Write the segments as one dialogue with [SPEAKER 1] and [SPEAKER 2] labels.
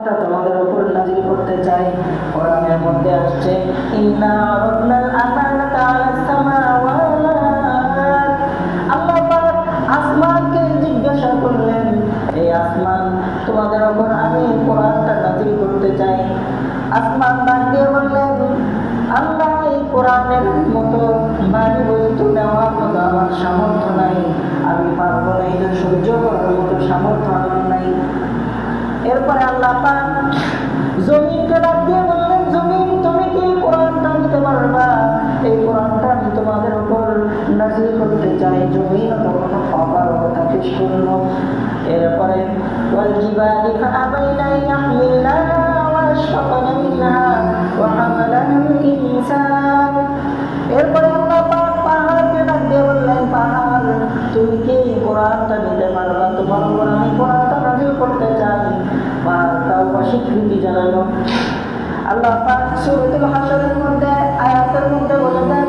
[SPEAKER 1] তোমাদের উপর নাজিল করতে চাই। কোরআনের মধ্যে আসছে, ইন্না আরাদনাল আমানাতা সামাওয়াত। আল্লাহ পাক আসমানকে জিজ্ঞাসা করলেন এই আসমান, তোমাদের উপর আমি কোরআনটা নাজিল করতে চাই। আসমান ডাক দিয়ে বললেন, আল্লাহ, এই কোরআনের মতো ভারী বস্তু নেওয়ার মতো আমার সামর্থ্য নাই। আমি পারব না এটা সহ্য করার মতো সামর্থ্য এরপরে আল্লাহ পাক জমিনকে ডাক দিয়ে বললেন জমিন তুমি কি কোরআনটা নিতে পারবা এই কোরআনটা আমি তোমাদের উপর নাজিল করতে চাই জমিন তখন অপারগতা পেশ করলো এরপরে والجبال فأبين أن يحملنها وأشفقن منها وحملها الإنسان এরপরে আল্লাহ পাক পাহাড়কে ডাক দিয়ে বললেন পাহাড় তুমি কি কোরআনটা নিতে পারবা তোমার উপর আমি কোরআনটা তাও জানানো আল্লাহ পাক সুরতুল হাসরের মধ্যে আয়াতের মধ্যে বলে দেন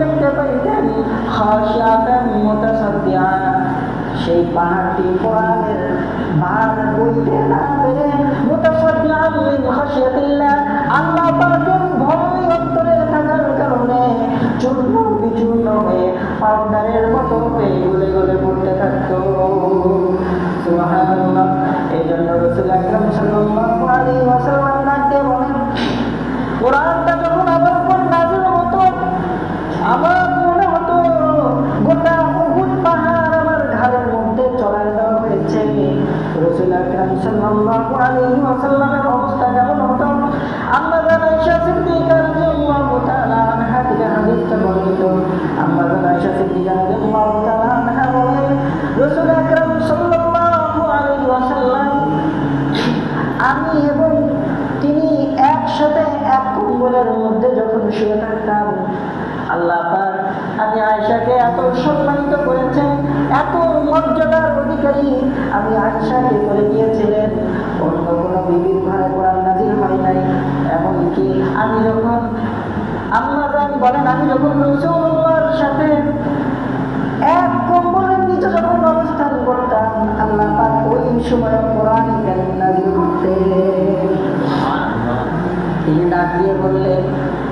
[SPEAKER 1] দেখতে পাইতেন খাশিয়াতান মুতাসাদ্দিআ সেই পাহাড়টি কোরআনের ভার বইতে না পেরে মুতাসাদ্দিআন মিন খাশিয়াতিল্লাহ আল্লাহ পাকের ভয় অন্তরে থাকার কারণে চূর্ণ বিচূর্ণ হয়ে পাউডারের মতো হয়ে গলে গলে পড়তে থাকতো সুবহানাল্লাহ এই জন্য রসুল আকরাম সাল্লাল্লাহু আলাইহি ওয়াসাল্লাম ডাকতে বলেন, কোরআনটা আমার মনে হতো গোটা উহুদ পাহাড় আমার ঘাড়ের মধ্যে চড়ায় দেওয়া হয়েছে। রসুল আকরাম সাল্লাল্লাহু আলাইহি ওয়াসাল্লামের অবস্থা কেমন হতো? আম্মা জান আয়েশা সিদ্দিকা রাদিয়াল্লাহু তাআলা আনহা থেকে হাদিসটা বর্ণিত। সিদ্দিকা রাদিয়াল্লাহু তাআলা আলাইহি ওয়াসাল্লাম, আমি এবং তিনি একসাথে এক কম্বলের মধ্যে যখন শুয়ে থাকতাম আল্লাহ পাক। আমি আয়সাকে এত সম্মানিত করেছেন, এত মর্যাদার অধিকারী। আমি আয়সাকে করে দিয়েছিলেন, অন্য কোনো বিবির ঘরে কোরআন নাজির হয় নাই। এমনকি আমি যখন আম্মা জান বলেন, আমি যখন রসুল্লাহর সাথে এক কম্বলের নিচে যখন অবস্থান করতাম, আল্লাহ পাক ওই সময় কোরআন নাজিল করতেন। তিনি ডাক দিয়ে বললেন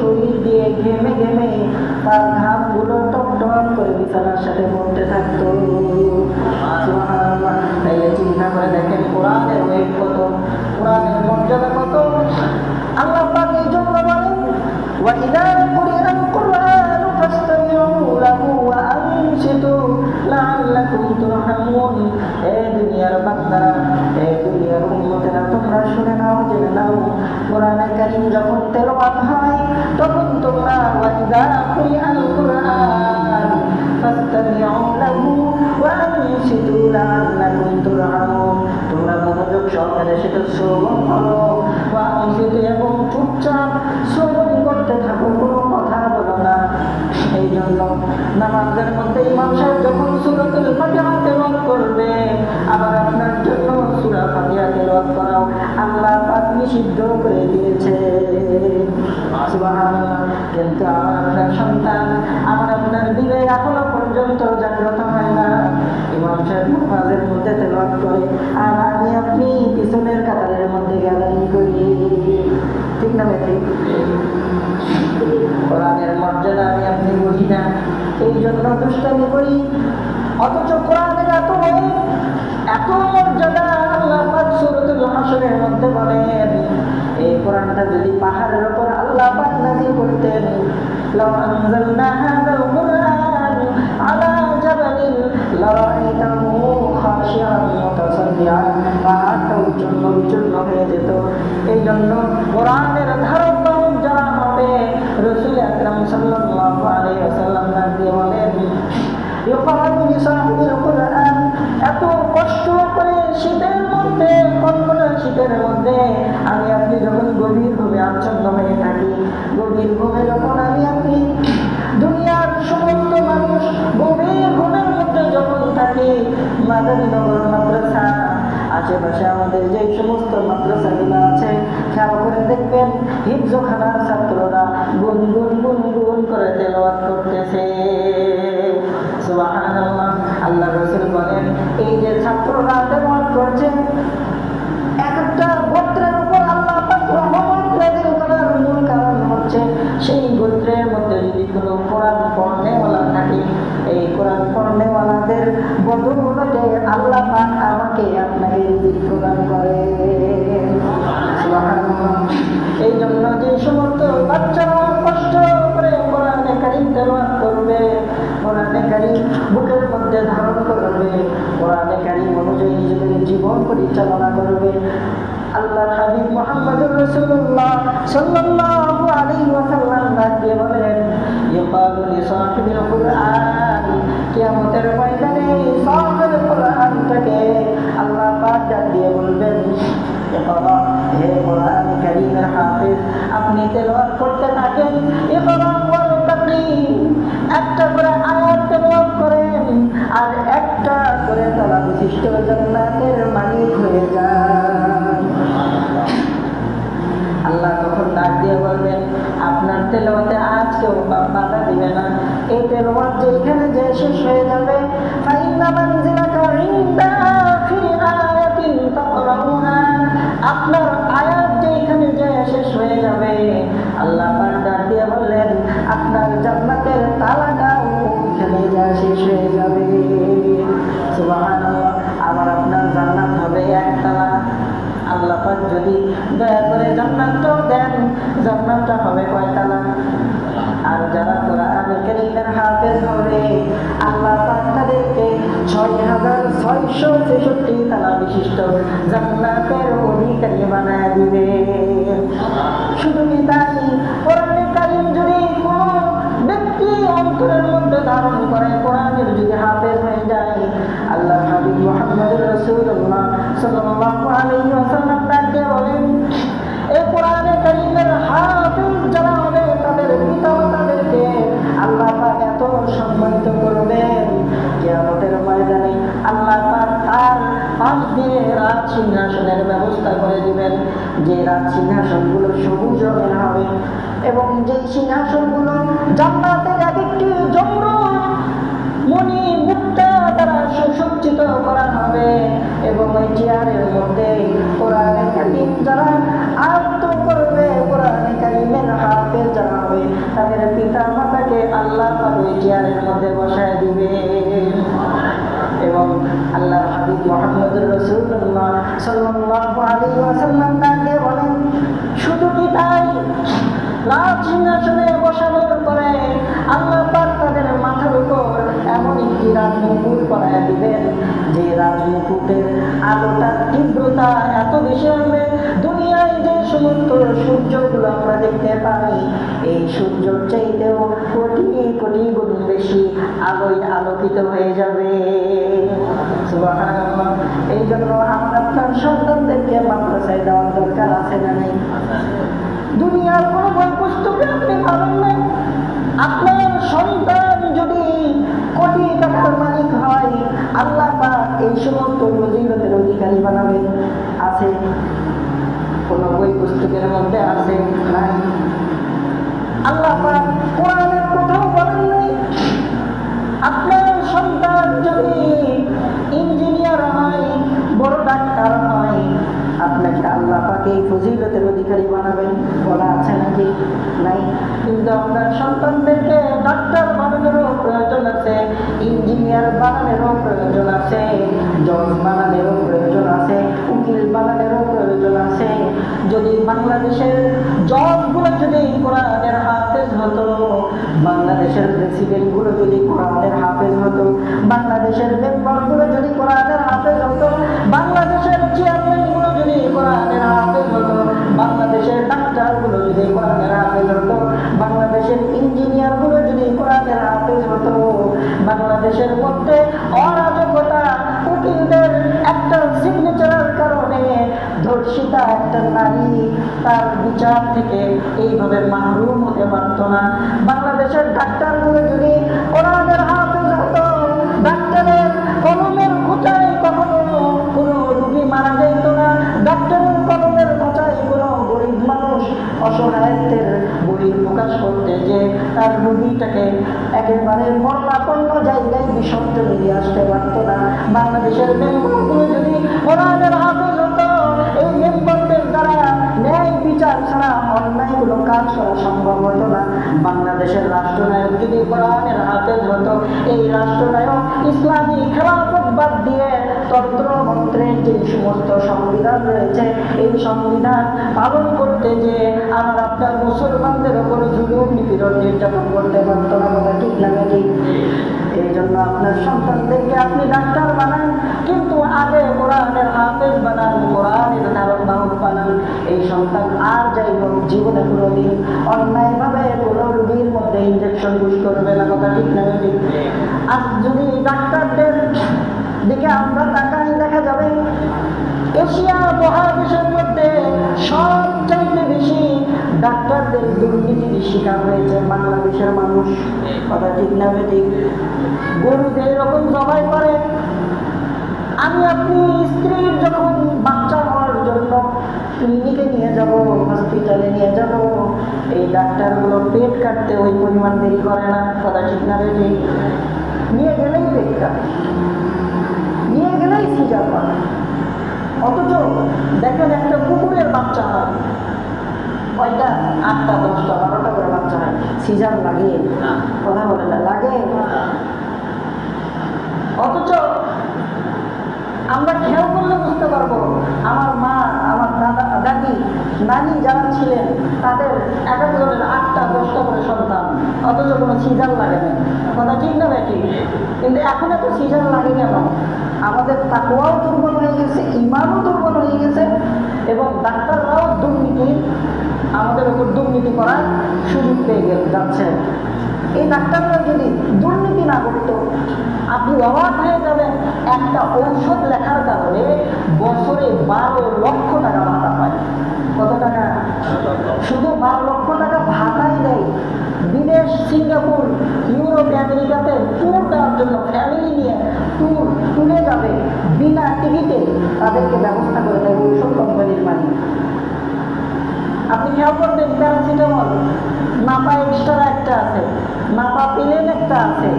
[SPEAKER 1] শরীর দিয়ে ঘেমে ঘেমে তার ঘামগুলো টপ টপ করে বিছানার সাথে পড়তে থাকতো সুবহানাল্লাহ। তাইলে চিন্তা করে দেখেন কোরআনের ওয়েট কত কোরআনের মর্যাদা কত আল্লাহ পাক এই জন্য বলেন وإذا قرئ القرآن فاستمعوا له وأنصتوا لعلكم ترحمون এ দুনিয়ার বান্দারা এ দুনিয়ার উম্মতেরা তোমরা শুনে নাও জেনে নাও কোরআনে কারীম যখন তেলাওয়াত হয় তখন তোমরা ওয়া আনসিতু তোমরা মনোযোগ সহকারে সেটা শ্রবণ করো আনসিতু এবং চুপচাপ শ্রবণ করতে থাকো কোনো কথা বলতে নামাজের মধ্যে ইমাম সাহেব যখন সুরতুল ফাতিহা তেলাওয়াত করবে, আবার আপনার জন্য সূরা ফাতিহা তেলাওয়াত আল্লাহ পাক নিষিদ্ধ করে দিয়েছে। কিন্তু আমার সন্তান, আমার আপনার দিলে এখনও পর্যন্ত জাগ্রত হয় না। ইমাম সাহেব নামাজের মধ্যে তেলাওয়াত করে, আর আমি আপনি পিছনের কাতারের মধ্যে গ্যাদারিং করি। ঠিক না বেঠিক কোরআনের মর্যাদা আমি আপনি বুঝি না। এই জন্য দুষ্টামি করি। অথচ কোরআনের এত এত মর্যাদা হাসরের মধ্যে বলেন, এই কোরআনটা যদি পাহাড়ের ওপর আল্লাহ পাক নাজিল করতেন লাউ আনজালনা হাযাল কুরআন আলা কনকনে মধ্যে আমি আপনি যখন গভীর ঘুমে আচ্ছন্ন হয়ে থাকি, গভীর ঘুমে যখন আমি আপনি দুনিয়ার সমস্ত মানুষ গভীর ঘুমের মধ্যে যখন থাকি মাদারীনগর মাদ্রাসা, আশেপাশে আমাদের যে সমস্ত মাদ্রাসাগুলো আছে, খেয়াল করে দেখবেন হিফজখানার ছাত্ররা গুন অনুযায়ী নিজেদের জীবন পরিচালনা করবে। আল্লাহ হাবিব মুহাম্মদুর রাসূলুল্লাহ সাল্লাল্লাহু আলাইহি ওয়াসাল্লাম ডাক বলেন ইকালু লিসাহিবিল কুরআন। কিয়ামতের ময়দানে সাহিবুল কুরআনটাকে আল্লাহ পাক ডাক দিয়ে বলবেন, ইকরা, হে আপনি তেলাওয়াত করতে থাকেন। ইকরা একটা করে আয়াত তেলাওয়াত করেন আর তালা বিশিষ্ট মালিক হয়ে আল্লাহ তখন ডাক দিয়ে আপনার তেলাওয়াতে আজ কেউ দিবে না। এই যেখানে যে শেষ হয়ে যাবে আপনার আয়াত যেখানে যে শেষ হয়ে যাবে, আল্লাহ পাক যদি দয়া করে জান্নাতটাও দেন, জান্নাতটা হবে কয়তলা? আর যারা কোরআন কারীমের হাফেজ হবে, আল্লাহ তাদেরকে ছয় হাজার ছয়শো ছেষট্টি তালা বিশিষ্ট জান্নাতের অধিকারী বানায় দিবে। শুধু কি তাই? কোরআন যদি ব্যক্তি অন্তরের মধ্যে ধারণ করে যদি হয়ে যায়, আল্লাহ হাবিব মুহাম্মদ আলাইহি দিবেন। যে রাজ সিংহাসনগুলো সবুজ এক একটি জমরুদ মণি মুক্তা সুসজ্জিত করা হবে এবং ওই চেয়ারের মধ্যে এই সূর্যর চাইতেও কোটি কোটি গুণ বেশি আলোয় আলোকিত হয়ে যাবে। এই জন্য আপনার সন্তানদেরকে মাদ্রাসায় দেওয়ার দরকার আছে না নেই? দুনিয়ার কোনো বই পুস্তকে আপনি পাবেন না। আপনার সন্তান যদি কোটি টাকার মালিক হয়, আল্লাহ বা এই সমস্ত অধিকারী বানাবেন। আছে কোনো বই পুস্তকের মধ্যে আছে? নাই। আল্লাহ কোরআনের কোথাও বলেন নাই। আপনার সন্তান যদি ইঞ্জিনিয়ার হয়, বড় ডাক্তার হয়, আপনাকে আল্লাহ পাকে এই ফজিলতের অধিকারী বানাবেন। বলা আছে নাকি? নাই। কিন্তু আপনার সন্তানদেরকে ডাক্তার বানানোরও প্রয়োজন আছে, ইঞ্জিনিয়ার বানানোরও প্রয়োজন আছে। জজ বাংলাদেশের মেম্বারগুলো যদি কোরআনের হতো, বাংলাদেশের চেয়ারম্যানগুলো যদি কোরআনের হতো, বাংলাদেশের ডাক্তারগুলো যদি কোরআনের হতো, বাংলাদেশের ইঞ্জিনিয়ারগুলো যদি কোরআনের হতো, বাংলাদেশের মধ্যে অরাজকতা উকিলদের একটা সিগনেচারের কারণে ধর্ষিতা একটা নারী তার বিচার থেকে এইভাবে মাহরুম হতে পারত না। বাংলাদেশের ডাক্তারগুলো যদি তার একেবারে মরণাপন্ন জায়গায় বিসর্জনে দিয়ে আসতে পারতো না। বাংলাদেশের যদি হাফেজ হতো, এই মেম্বারদের দ্বারা ন্যায় বিচার ছাড়া অন্যায়গুলো কাজ করা সম্ভব হতো না। বাংলাদেশের রাষ্ট্রনায়ক যদি কোরআনের হাফেজ হতো, এই রাষ্ট্রনায়ক ইসলামী খেলাফত বাদ দিয়ে তন্ত্র মন্ত্রের যে সমস্ত সংবিধান রয়েছে, এই সংবিধান পালন করতে যে আমার আপনার মুসলমানদের ওপর জুলুম, নিপীড়ন, নির্যাতন করতে পারত না ঠিক না ঠিক এই জন্য আপনার সন্তানদেরকে আপনি ডাক্তার বানান, কিন্তু আগে কোরআনের হাফেজ বানান, কোরআনের ধারণ বাহক বানান। এই সন্তান আর যাই হোক, জীবনে কোনোদিন অন্যায়ভাবে কোনো রোগীর মধ্যে ইঞ্জেকশন ইউজ করবে না, কথা ঠিক না ঠিক আর যদি ডাক্তারদের দিকে আমরা এশিয়া মহাদেশের মধ্যে সবচাইতে বেশি ডাক্তারদের দুর্নীতির শিকার হয়েছে বাংলাদেশের মানুষ। কথা ঠিক না ঠিক? গরু যে রকম জবাই করে। আমি আপনি স্ত্রীর যখন বাচ্চা হওয়ার জন্য ক্লিনিকে নিয়ে যাব, হসপিটালে নিয়ে যাব, এই ডাক্তারগুলো পেট কাটতে ওই পরিমাণ দেরি করে না, কথা ঠিক না ঠিক? নিয়ে গেলেই পেট কাটে নিয়ে গেলেই সিজার করে অথচ দেখেন একটা কুকুরের বাচ্চা হয়। কয়টা? আটটা, দশটা, বারোটা করে বাচ্চা হয়। সিজার লাগে। কথা বলে না, লাগে। অথচ আমরা খেয়াল করলে বুঝতে পারব, আমার মা, আমার দাদা, দাদি, নানি যারা ছিলেন, তাদের এক একজনের আটটা, দশটা করে সন্তান। অথচ কোনো সিজার লাগে না। কথা ঠিক না কিন্তু এখন এত সিজার লাগে কেন? আমাদের তাকুয়াও দুর্বল হয়ে গেছে ইমানও দুর্বল হয়ে গেছে এবং ডাক্তাররাও দুর্নীতি, আমাদের উপর দুর্নীতি করার সুযোগ পেয়ে গেল যাচ্ছে। এই ডাক্তাররা যদি দুর্নীতি না করতো, আপনি অবাক হয়ে যাবেন, একটা ঔষধ লেখার কারণে বছরে বারো লক্ষ টাকা ভাতা পায়। কত টাকা? শুধু বারো লক্ষ টাকা ভাতাই দেয়। বিদেশ, সিঙ্গাপুর, ইউরোপ, আমেরিকাতে ট্যুর দেওয়ার জন্য ফ্যামিলি নিয়ে ট্যুর ট্যুরে যাবে বিনা টিকিটে তাদেরকে ব্যবস্থা করে দেয় ঔষধ কোম্পানির মালিক। আপনি খেয়াল করবেন প্যারাসিটামল নাপা এক্সট্রা একটা আছে, নাপা পিলেন একটা আছে,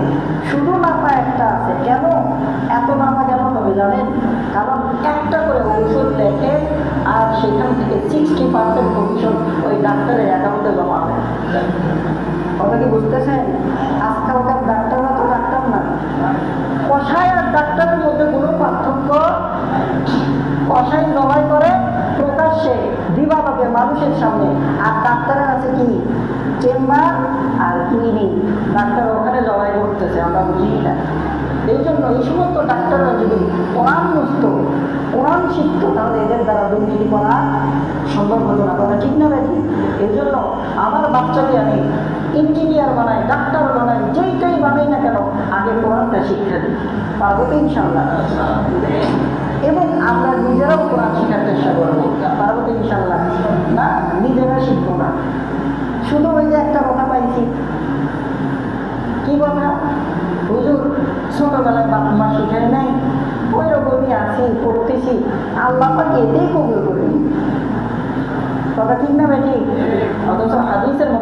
[SPEAKER 1] শুধু নাপা একটা আছে। কেন? এত নাপা কেন হবে জানেন? কারণ একটা করে ঔষধ লেখে আর সেখান থেকে সিক্সটি পার্সেন্ট কমিশন ওই ডাক্তারের অ্যাকাউন্টে জমা হয় কথা কি বুঝতেছেন? আজকালকার ডাক্তাররা তো ডাক্তার না। কষায় আর ডাক্তারের মধ্যে কোনো পার্থক্য? কষাই জবাই করে, প্রকাশ্যে দিবাভাবে মানুষের সামনে। আর ডাক্তারের আছে কি? চেম্বার আর ক্লিনিক। ডাক্তার ওখানে জবাই করতেছে, আমরা বুঝি না। এই জন্য এই সমস্ত ডাক্তাররা যদি কোরআন বুঝত কোরআন শিখত, তাহলে এদের দ্বারা দুর্নীতি করা সম্ভব হতো না। কথা ঠিক না নাকি এই জন্য আমার বাচ্চাকে আমি ইঞ্জিনিয়ার বানাই, ডাক্তার বানাই যেইটাই বানাই না কেন, আগে কোরআনটা শিক্ষা দিই। পারব তো ইনশাল্লাহ এবং আমরা নিজেরাও কোরআন শেখার চেষ্টা করব। পারব তো ইনশাল্লাহ না, নিজেরা শিখব না। শুধু ওই যে একটা কথা পাইছি। কি কথা? হুজুর, ছোটবেলায় বাপ মা শিখায় নাই। ওই রকমই আছি করতেছি আল্লাহ পাক এতেই কবুল করে কথা ঠিক না ঠিক। অথচ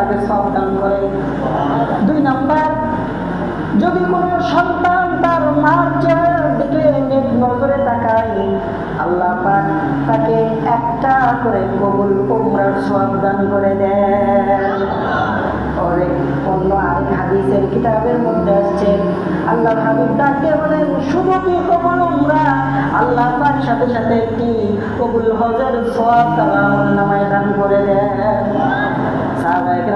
[SPEAKER 1] তাকে সব দান করে। দুই নম্বর, যদি কোনো সন্তান তার মার চেহারার দিকে নেক নজরে তাকায়, আল্লাহ পাক তাকে একটা করে কবুল উমরার সব দান করে দেন। অন্য আরেক হাদিসের কিতাবের মধ্যে আসছে, আল্লাহ হাবিব ডাকে বলেন শুধু কি কবুল উমরা। আল্লাহ পাক সাথে সাথে একটি কবুল হজের সওয়াব তারা নামায় দান করে দেন।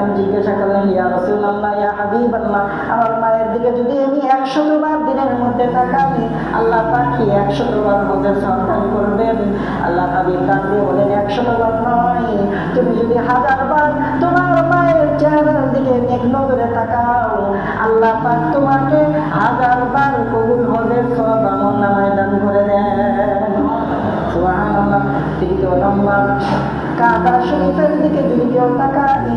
[SPEAKER 1] একরাম জিজ্ঞাসা করলেন ইয়া রাসূলুল্লাহ, ইয়া হাবিবাল্লাহ। আমার মায়ের দিকে যদি আমি একশত বার দিনের মধ্যে তাকাই, আল্লাহ পাক কি একশত বার হজের সন্তান করবেন? আল্লাহ হাবিব ডাক দিয়ে বলেন একশত বার নয়। তুমি যদি হাজার বার তোমার মায়ের চেহারার দিকে নেক নজরে তাকাও, আল্লাহ পাক তোমাকে হাজার বার কবুল হজের সব আমল নামায় দান করে দেন। সুবহানাল্লাহ, তৃতীয় নম্বর, কাবা শরীফের দিকে যদি কেউ তাকাই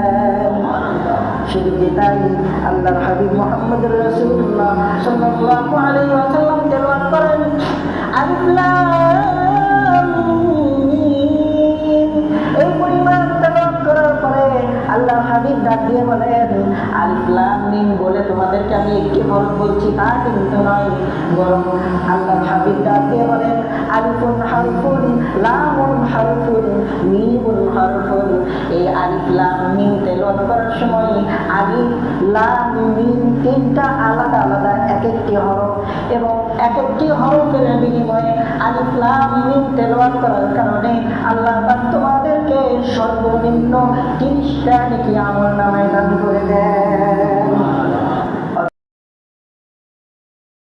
[SPEAKER 1] শুধু কি তাই আল্লাহর হাবিব মোহাম্মদ রসুল্লাহ আলাইহি ওয়াসাল্লাম তেলাওয়াত করেন আলিফ হাবিব ডাক দিয়ে বলেন আলিফ লাম মিম বলে তোমাদেরকে আমি একটি হরফ বলছি, তা কিন্তু নয়। বরং আল্লাহ হাবিব ডাক দিয়ে বলেন আলিফুন হারফুন, লামুন হারফুন, মিমুন হারফুন। এই আলিফ লাম মিম তেলাওয়াত করার সময় আলিফ, লাম, মিম তিনটা আলাদা আলাদা এক একটি হরফ এবং এক একটি হরফের বিনিময়ে আলিফ, লাম, মিম তেলাওয়াত করার কারণে আল্লাহ পাক থেকে সর্বনিম্ন তিরিশটা নাকি আমার নামে দান করে দেয়?